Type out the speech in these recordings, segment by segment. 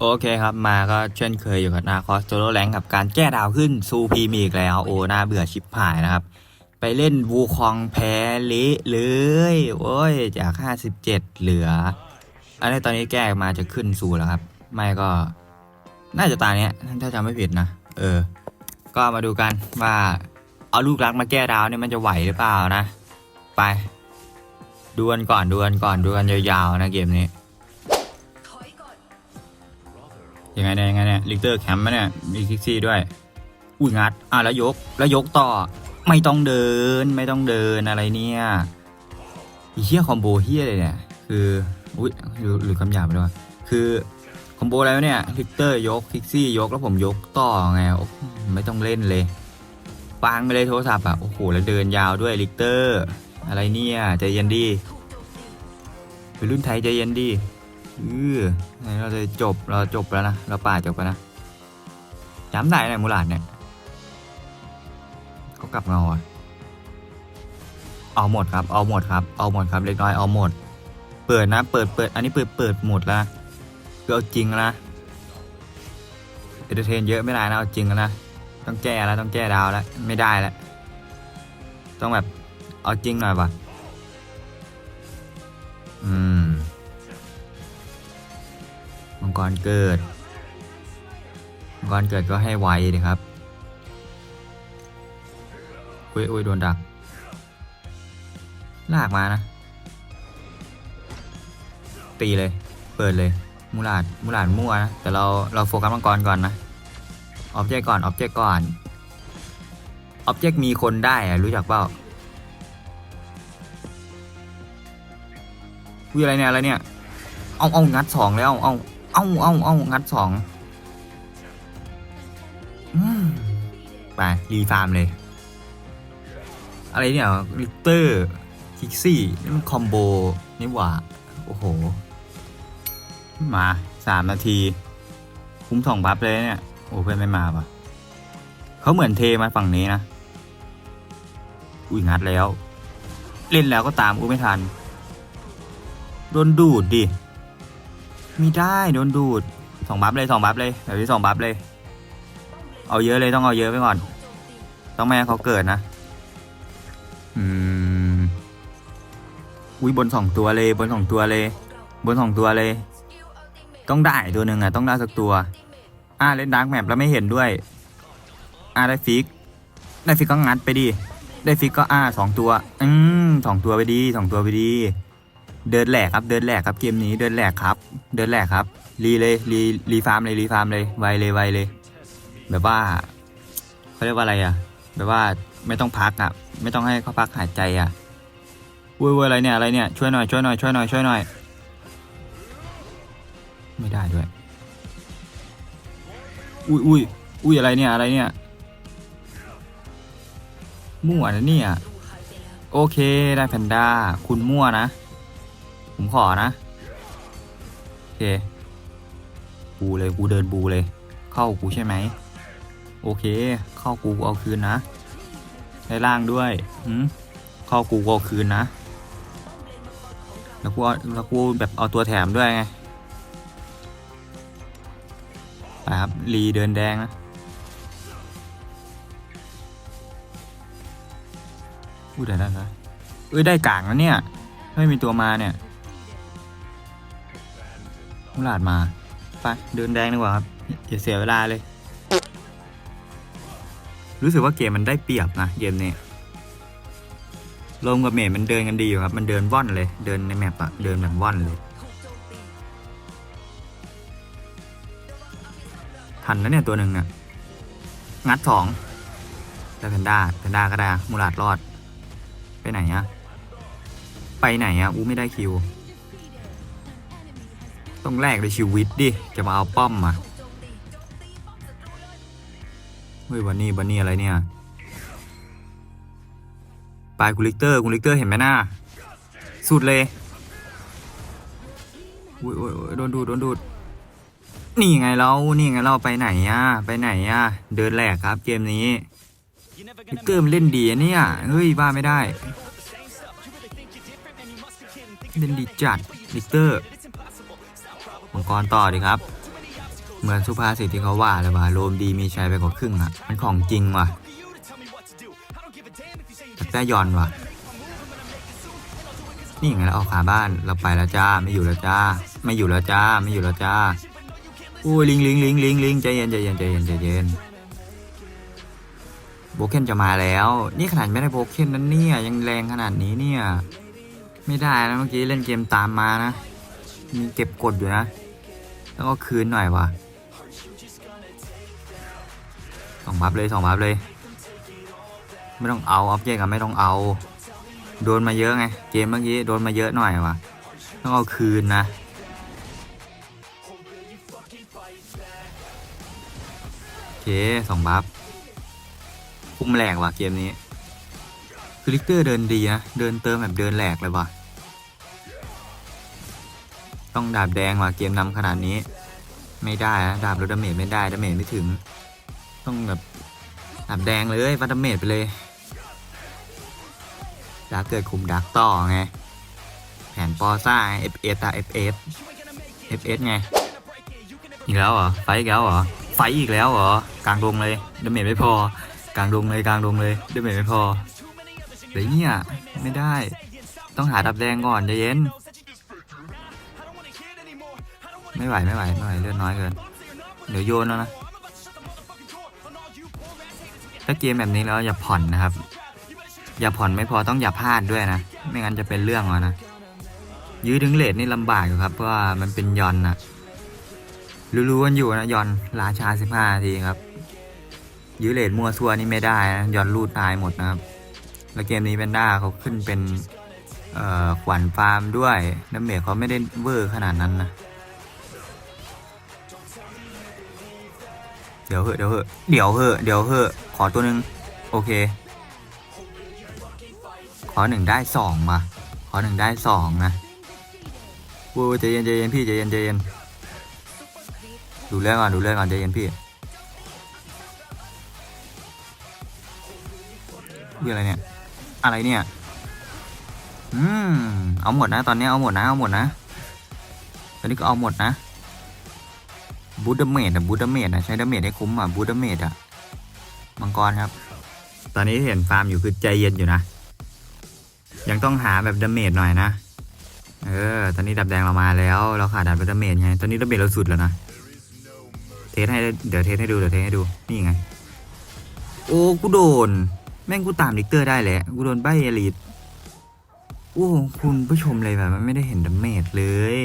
โอเคครับมาก็เช่นเคยอยู่กับนาคอสโซโลแรงกับการแก้ดาวขึ้นซูพีมีอีกแล้วโอ้น่าเบื่อชิบหายนะครับ ไปเล่นวูคองแพ้เละเลยโอ้ยจาก 57 เหลือ อันนี้ตอนนี้แก้มาจะขึ้นซูแล้วครับ ไม่ก็น่าจะตาเนี้ยถ้าจำไม่ผิดนะ เออ ก็มาดูกันว่าเอาลูกรักมาแก้ดาวเนี่ยมันจะไหวหรือเปล่านะ ไปดวลก่อนดวลก่อนดวลยาวๆนะเกมนี้ ยังไงเนี่ยยังไงเนี่ยลิกเตอร์แคมป์เนี่ย มีคิกซี่ด้วย อุ้ยงัด อะแล้วยก แล้วยกต่อ ไม่ต้องเดิน ไม่ต้องเดินอะไรเนี่ยอีเฮียคอมโบเฮียเลยเนี่ย คือ อุ้ยหรือหรือคำหยาบไปด้วยคือคอมโบอะไรเนี่ยลิกเตอร์ยกคิกซี่ยกแล้วผมยกต่อไง ไม่ต้องเล่นเลยปางไปเลยโทรศัพท์อะ โอ้โห แล้วเดินยาวด้วยลิกเตอร์ อะไรเนี่ยใจเย็นดีเป็นรุ่นไทยใจเย็นดี เออไหนเราจะจบเราจบแล้วนะ เราป่าจบแล้วนะย้ำได้ไหนมูหลาดเนี่ยเขากลับเงาอะเอาหมดครับ เอาหมดครับ เอาหมดครับ เล็กน้อย เอาหมด เปิดนะ เปิดเปิด อันนี้เปิดเปิดหมดแล้วนะคือเอาจริงแล้วนะเอเดเทนเยอะไม่ได้นะ เอาจริงแล้วนะ ต้องแก้แล้ว ต้องแก้ดาวแล้ว ไม่ได้แล้ว ต้องแบบ เอาจริงหน่อยป่ะ อืม กรเกิด มังกรเกิดก็ให้ไวเลยครับ อุ้ยอุ้ยโดนดัก ลากมานะ ตีเลย เปิดเลย มูลาด มูลาดมั่วนะ แต่เรา เราโฟกัสมังกรก่อนนะ ออบเจกก่อน ออบเจกก่อน ออบเจกมีคนได้อะรู้จักเปล่าอุ้ยอะไรเนี่ยอะไรเนี่ย เอาเอางัดสองแล้ว เอา เอาเอาเอางัดสองไป รีฟาร์มเลย อะไรเนี่ยลิเตอร์คิกซี่นี่มันคอมโบนี่หว่า โอ้โห มาสามนาที คุ้มสองบัฟเลยเนี่ย โอ้เพื่อนไม่มาปะเขาเหมือนเทมาฝั่งนี้นะ อุ้ยงัดแล้ว เล่นแล้วก็ตามกูไม่ทัน โดนดูดดิ มีได้โดนดูดสองบัฟเลยสองบัฟเลยแบบนี้สองบัฟเลย เอาเยอะเลยต้องเอาเยอะไปก่อน ต้องแม่เขาเกิดนะอืมอุ้ยบนสองตัวเลย บนสองตัวเลย บนสองตัวเลย ต้องได้ตัวหนึ่งอะ ต้องได้สักตัว อ่าเล่นดาร์กแมปแล้วไม่เห็นด้วย อ่าได้ฟิกได้ฟิกก็งัดไปดิได้ฟิกก็อ่าสองตัว อืมสองตัวไปดีสองตัวไปดี เดินแหลกครับ เดินแหลกครับเกมนี้เดินแหลกครับ เดินแหลกครับรีเลยรีรีฟาร์มเลยรีฟาร์มเลยไวเลยไวเลย แบบว่าเขาเรียกว่าอะไรอะ แบบว่าไม่ต้องพักอะ ไม่ต้องให้เขาพักหายใจอะอุ้ยอุ้ยอะไรเนี่ยอะไรเนี่ยช่วยหน่อยช่วยหน่อยช่วยหน่อยช่วยหน่อย ไม่ได้ด้วย อุ้ยอุ้ยอุ้ยอะไรเนี่ยอะไรเนี่ยมั่วนะเนี่ยโอเคได้แพนด้าคุณมั่วนะ ผมขอนะ เค บูเลยกูเดินบูเลย เข้ากูใช่ไหม โอเค เข้ากูกูเอาคืนนะได้ล่างด้วยหืมเข้ากูกูเอาคืนนะ แล้วกูแล้วกูแบบเอาตัวแถมด้วยไงไปครับรีเดินแดงนะอู้เดี๋ยวนะเอ้ยได้กลางแล้วเนี่ย ไม่มีตัวมาเนี่ย มุลาดมา ไปเดินแดงดีกว่าครับอย่าเสียเวลาเลย รู้สึกว่าเกมมันได้เปรียบนะเกมนี้ลมกับเมทมันเดินกันดีอยู่ครับ มันเดินว่อนเลย เดินในแมปอะเดินแบบว่อนเลย ทันแล้วเนี่ยตัวหนึ่งอะงัดสองแต่แพนด้าแพนด้าก็ได้มูลาดรอด ไปไหนอะไปไหนอะอู้ไม่ได้คิว ต้องแลกด้วยชีวิตดิ จะมาเอาป้อมมาเฮ้ยวันนี้วันนี้อะไรเนี่ยปลายกูลิกเตอร์กูลิกเตอร์เห็นไหมหน้า สุดเลยอุ้ยอุ้ยอุ้ยโดนดูดโดนดูดนี่ไงเรา นี่ไงเราไปไหนอะ ไปไหนอะ เดินแหลกครับเกมนี้ลิกเตอร์มันเล่นดีอะเนี่ย เฮ้ยว่าไม่ได้ เล่นดีจัดลิกเตอร์ มังกรต่อดีครับ เหมือนสุภาษิตที่เขาว่าเลยว่าโลมดีมีชัยไปกว่าครึ่งอะ มันของจริงว่ะแต่ได้ยอนว่ะ นี่ไงเราออกขาบ้านเราไปแล้วจ้าไม่อยู่แล้วจ้า ไม่อยู่แล้วจ้าไม่อยู่แล้วจ้าอุ้ยลิงลิงลิงลิงลิงใจเย็นใจเย็นใจเย็นใจเย็นโบเคนจะมาแล้ว นี่ขนาดไม่ได้โบเคนนั้นเนี่ยยังแรงขนาดนี้เนี่ย ไม่ได้นะเมื่อกี้เล่นเกมตามมานะ มีเก็บกดอยู่นะ แล้วก็คืนหน่อยว่ะสองบัฟเลยสองบัฟเลย ไม่ต้องเอาออบเจกต์อะไม่ต้องเอา โดนมาเยอะไง เกมเมื่อกี้โดนมาเยอะหน่อยว่ะ ต้องเอาคืนนะโอเคสองบัฟคุ้มแหลกว่ะเกมนี้คือลิกเตอร์เดินดีนะ เดินเติมแบบเดินแหลกเลยว่ะ ต้องดาบแดงว่ะเกมนำขนาดนี้ ไม่ได้นะดาบลดดาเมจไม่ได้ดาเมจไม่ถึง ต้องแบบดาบแดงเลยวัดดาเมจไปเลยดาร์กเกิดคุมดาร์กต่อไงแผนปอซ่า FS อะ FS FS ไงอีกแล้วเหรอไฟอีกแล้วเหรอไฟอีกแล้วเหรอกลางดงเลยดาเมจไม่พอกลางดงเลยกลางดงเลยดาเมจไม่พอเดี๋ยวเนี่ยไม่ได้ ต้องหาดับแดงก่อนใจเย็น ไม่ไหวไม่ไหวไม่ไหวเลือดน้อยเกิน เดี๋ยวโยนแล้วนะ ถ้าเกมแบบนี้แล้วอย่าผ่อนนะครับ อย่าผ่อนไม่พอต้องอย่าพลาดด้วยนะ ไม่งั้นจะเป็นเรื่องแล้วนะ ยื้อถึงเลทนี่ลำบากอยู่ครับ เพราะว่ามันเป็นยอนนะรู้ๆกันอยู่นะยอนราชาสิบห้าทีครับ ยื้อเลทมัวซัวนี่ไม่ได้นะยอนรูดตายหมดนะครับ แล้วเกมนี้เป็นด้าเขาขึ้นเป็นขวัญฟาร์มด้วยน้ำเมจเขาไม่ได้เวอร์ขนาดนั้นนะ เดี๋ยวเหอะเดี๋ยวเหอะเดี๋ยวเหอะเดี๋ยวเหอะขอตัวหนึ่งโอเค ขอหนึ่งได้สองมา ขอหนึ่งได้สองนะโอ้ใจเย็นใจเย็นพี่ใจเย็นใจเย็นดูเรื่องก่อนดูเรื่องก่อนใจเย็นพี่คืออะไรเนี่ย อะไรเนี่ย อืม เอาหมดนะ ตอนนี้เอาหมดนะ เอาหมดนะ ตอนนี้ก็เอาหมดนะ บูดาเมดอะบูดาเมดอะใช้ดาเมจให้คุ้มอะบูดาเมดอะมังกรครับ ตอนนี้เห็นฟาร์มอยู่คือใจเย็นอยู่นะ ยังต้องหาแบบดาเมจหน่อยนะ เออ ตอนนี้ดับแดงเรามาแล้ว เราขาดดับดาเมจไง ตอนนี้ดาเมจเราสุดแล้วนะ เทสให้ เดี๋ยวเทสให้ดู เดี๋ยวเทสให้ดู นี่ไง โอ้ กูโดน แม่งกูตามลิกเตอร์ได้แหละ กูโดนใบเอลิทโอ้คุณผู้ชมเลยแบบมันไม่ได้เห็นดาเมจเลย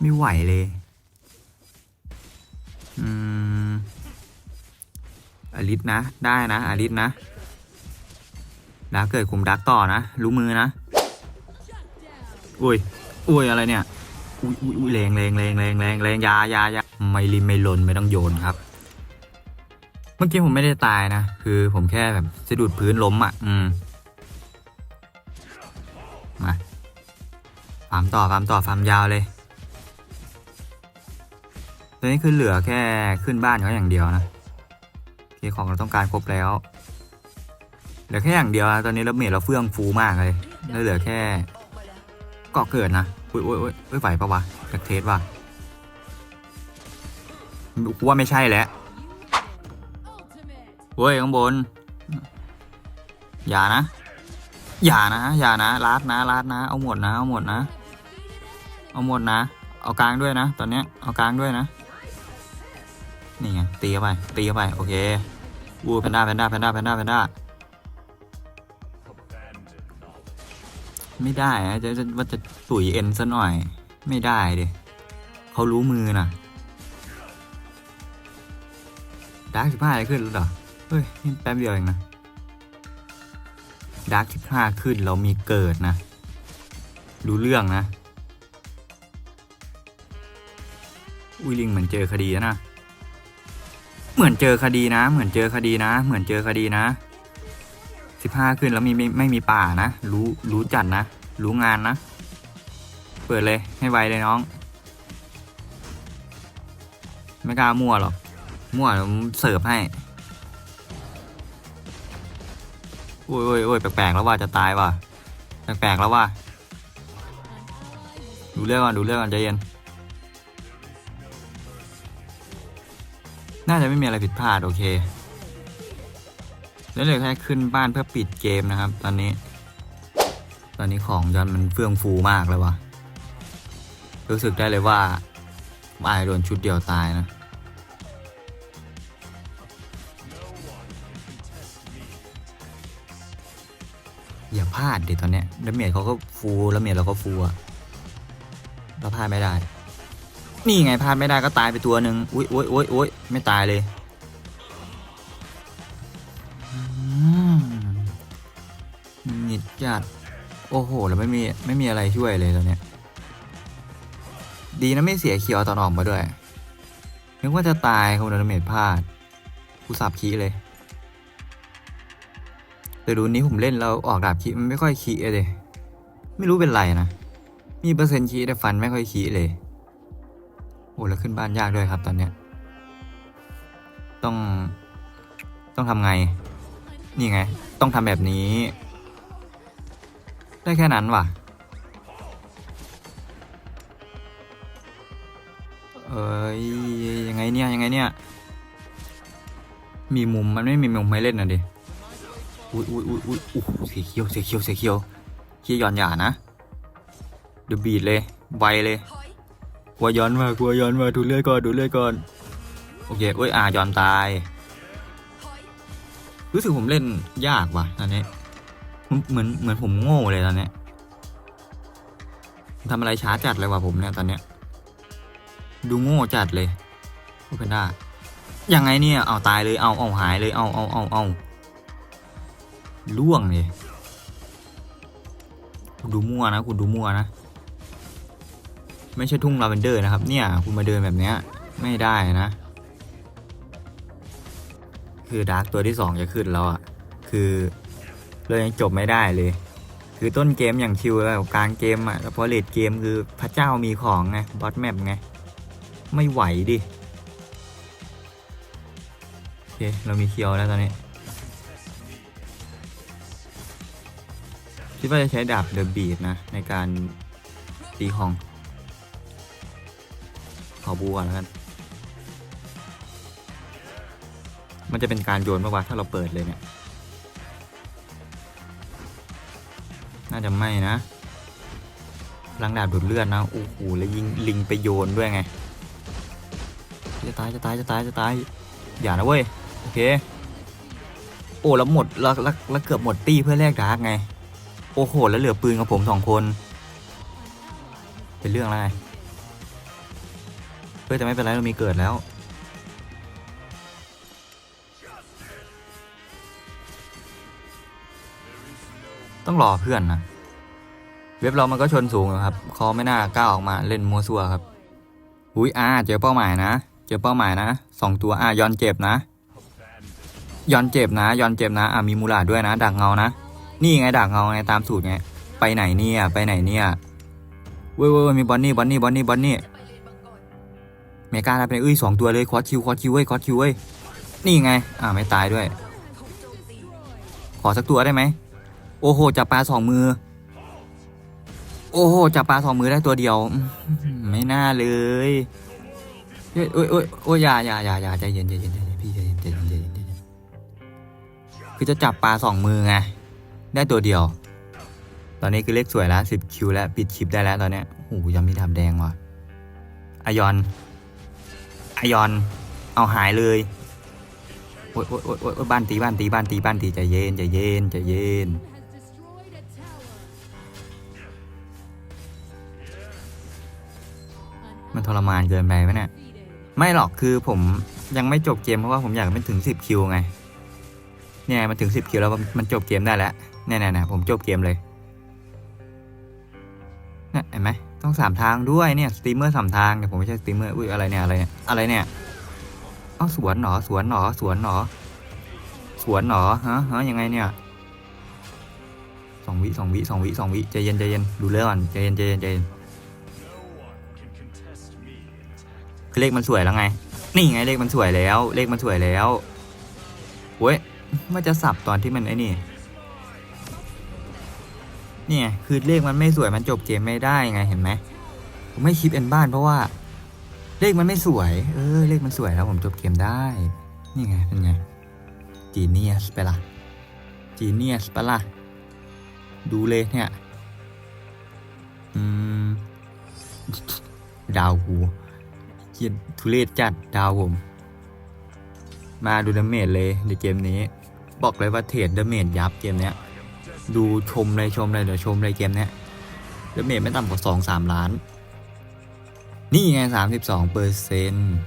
ไม่ไหวเลย อืมอลิสนะ ได้นะอลิสนะดาร์กเกิดคุมดาร์กต่อนะ รู้มือนะ อุ้ย อุ้ยอะไรเนี่ยอุ้ยอุ้ยอุ้ยแรงแรงแรงแรงแรงแรงยายายาไม่ริมไม่หล่นไม่ต้องโยนครับ เมื่อกี้ผมไม่ได้ตายนะ คือผมแค่แบบสะดุดพื้นล้มอะ อืม มาฟาร์มต่อฟาร์มต่อฟาร์มยาวเลย ตอนนี้คือเหลือแค่ขึ้นบ้านเขาอย่างเดียวนะโอเคของเราต้องการครบแล้ว เหลือแค่อย่างเดียวนะตอนนี้เราเมจเราเฟื่องฟูมากเลยแล้วเหลือแค่เกาะเกิดนะอุ้ยอุ้ยอุ้ยอุ้ยไหวปะวะจากเทสว่ะกูว่าไม่ใช่แล้วเว้ยข้างบน อย่านะ อย่านะอย่านะลาดนะลาดนะ เอาหมดนะ เอาหมดนะ เอาหมดนะ เอากลางด้วยนะ ตอนเนี้ยเอากลางด้วยนะ นี่ไงตีเข้าไปตีเข้าไปโอเควูแพนด้าแพนด้าแพนด้าแพนด้าแพนด้าไม่ได้จะจะว่าจะตุ๋ยเอ็นซะหน่อย ไม่ได้เดิเขารู้มือนะดาร์กสิบห้าขึ้นแล้วเหรอเฮ้ยนี่แป๊บเดียวเองนะดาร์กสิบห้าขึ้นเรามีเกิดนะ รู้เรื่องนะ อุ้ยลิงเหมือนเจอคดีแล้วนะ เหมือนเจอคดีนะ เหมือนเจอคดีนะ เหมือนเจอคดีนะสิบห้าขึ้นแล้วมีไม่ไม่มีป่านะ รู้รู้จัดนะ รู้งานนะ เปิดเลยให้ไวเลยน้อง ไม่กล้ามั่วหรอก มั่วเดี๋ยวผมเสิร์ฟให้ โอ้ยโอ้ยโอ้ยแปลกๆแล้วว่าจะตายว่ะ แปลกๆแล้วว่า ดูเรื่องก่อนดูเรื่องก่อนใจเย็น น่าจะไม่มีอะไรผิดพลาดโอเค แล้วเหลยแค่ขึ้นบ้านเพื่อปิดเกมนะครับ ตอนนี้ ตอนนี้ของยอนมันเฟื่องฟูมากเลยวะรู้สึกได้เลยว่าอายโดนชุดเดียวตายนะอย่าพลาดดิตอนเนี้ยแล้วเมียเขาก็ฟูแล้วเมียเราก็ฟูอะเราพลาดไม่ได้ นี่ไงพลาดไม่ได้ก็ตายไปตัวหนึ่งอุ้ยอุ้ยอุ้ยอุ้ยไม่ตายเลยอืมหงิดจัดโอ้โห แล้วไม่มีไม่มีอะไรช่วยเลยตอนเนี้ย ดีนะไม่เสียเขียวตอนออกมาด้วย นึกว่าจะตายคงโดนาเมจพลาดกูสับคีเลย แต่ดูนี้ผมเล่นแล้วออกดาบคีมันไม่ค่อยคีเลย ไม่รู้เป็นไรนะ มีเปอร์เซ็นต์คีแต่ฟันไม่ค่อยคีเลย โอ้แล้วขึ้นบ้านยากด้วยครับตอนเนี้ย ต้อง ต้องทำไง นี่ไง ต้องทำแบบนี้ ได้แค่นั้นว่ะ เอ้ยยังไงเนี่ยยังไงเนี่ย มีมุมมันไม่มีมุมให้เล่นนะดิอุ้ยอุ้ยอุ้ยอุ้ยอู้เสียเขียวเสียเขียวเสียเขียวเขียวย้อนหยานะเดี๋ยวบีดเลยไวเลย กลัวย้อนมากลัวย้อนมาดูเลือดก่อนดูเลือดก่อนโอเคอุ้ยอ่าย้อนตาย รู้สึกผมเล่นยากว่ะตอนนี้เหมือนเหมือนผมโง่เลยตอนนี้ทำอะไรช้าจัดเลยว่ะผมเนี่ยตอนเนี้ย ดูโง่จัดเลยโอเพนด้ายังไงเนี่ยเอาตายเลยเอาเอาหายเลยเอาเอาเอาเอาล่วงเลยคุณดูมั่วนะคุณดูมั่วนะ ไม่ใช่ทุ่งลาเวนเดอร์นะครับ เนี่ยคุณมาเดินแบบเนี้ยไม่ได้นะ คือดาร์กตัวที่สองจะขึ้นแล้วอะ คือเลยยังจบไม่ได้เลย คือต้นเกมอย่างชิวแล้วกลางเกมอะแล้วพอเลดเกมคือพระเจ้ามีของไงบอสแมปไง ไม่ไหวดิโอเคเรามีเคียวแล้วตอนนี้คิดว่าจะใช้ดาบเดอะบีดนะ ในการตีของ ขอบูก่อนแล้วกัน มันจะเป็นการโยนปะวะถ้าเราเปิดเลยเนี่ย น่าจะไม่นะลังดาบดูดเลือดนะโอ้โหแล้วยิงลิงไปโยนด้วยไง จะตายจะตายจะตายจะตาย อย่านะเว้ย โอเค โอ้แล้วหมดแล้วแล้วแล้วเกือบหมดตี้เพื่อแลกดาร์กไง โอ้โห แล้วเหลือปืนกับผมสองคน เป็นเรื่องอะไร เฮ้ยแต่ไม่เป็นไรเรามีเกิดแล้ว ต้องรอเพื่อนนะเว็บเรามันก็ชนสูงอยู่ครับเขาไม่น่ากล้าออกมาเล่นมัวซัวครับอุ้ยอาเจอเป้าหมายนะ เจอเป้าหมายนะสองตัวอายอนเจ็บนะยอนเจ็บนะยอนเจ็บนะอ่ามีมูลาดด้วยนะ ดักเงานะ นี่ไงดักเงาไงตามสูตรไงไปไหนเนี่ยไปไหนเนี่ยเว้ยเว้ยเว้ยมีบอนนี่บอนนี่บอนนี่บอนนี่ เมกาทำเป็นเอ้ยสองตัวเลยคอร์คิวคอร์คิวเว้ยคอร์คิวเว้ยนี่ไงอ่าไม่ตายด้วย ขอสักตัวได้ไหมโอ้โหจับปลาสองมือ โอ้โหจับปลาสองมือได้ตัวเดียว ไม่น่าเลยเฮ้ยโอ้ยโอ้ยโอ้ยอย่าอย่าอย่าอย่าใจเย็นใจเย็นใจเย็นพี่ใจเย็นใจเย็นใจเย็นใจเย็นคือจะจับปลาสองมือไงได้ตัวเดียว ตอนนี้คือเลขสวยแล้วสิบคิวแล้วปิดชิปได้แล้วตอนเนี้ยโอ้โหยังมีดาบแดงว่ะอายอน อยอน เอาหายเลยโอ๊ยโอ๊ยโอ๊ยโอ๊ยบ้านตีบ้านตีบ้านตีบ้านตีใจเย็นใจเย็นใจเย็นมันทรมานเกินไปไหมเนี่ยไม่หรอกคือผมยังไม่จบเกมเพราะว่าผมอยากเป็นถึงสิบคิวไง เนี่ยมันถึงสิบคิวแล้วมันจบเกมได้แล้วเนี่ยเนี่ยผมจบเกมเลย ต้องสามทางด้วยเนี่ยสตรีมเมอร์สามทางแต่ยผมไม่ใช่สตรีมเมอร์อุ้ยอะไรเนี่ยอะไรเนี่ยอะไรเนี่ยเอ้าสวนเหรอสวนเหรอสวนเหรอสวนเหรอฮะฮะยังไงเนี่ยสองวิสองวิสองวิสองวิใจเย็นใจเย็นดูเรื่องก่อนใจเย็นใจเย็นใจเย็นคือเลขมันสวยแล้วไง นี่ไงเลขมันสวยแล้ว เลขมันสวยแล้วเว้ยมันจะสับตอนที่มันไอ้นี่ เนี่ย คือเลขมันไม่สวยมันจบเกมไม่ได้ไงเห็นไหมผมไม่คลิปเอ็นบ้านเพราะว่า เลขมันไม่สวย เออ เลขมันสวยแล้วผมจบเกมได้ นี่ไงเป็นไงจีเนียสไปละจีเนียสไปละดูเลยเนี่ยอืมดาวกูเขียนทุเรศจัดดาวผม มาดูดาเมจเลยในเกมนี้ บอกเลยว่าเทรดดาเมจยับเกมเนี้ย ดูชมเลยชมเลยเดี๋ยวชมเลยเกมเนี้ยดเมจไม่ต่ำกว่าสองสามล้าน นี่ไงสามสิบสองเปอร์เซ็นต์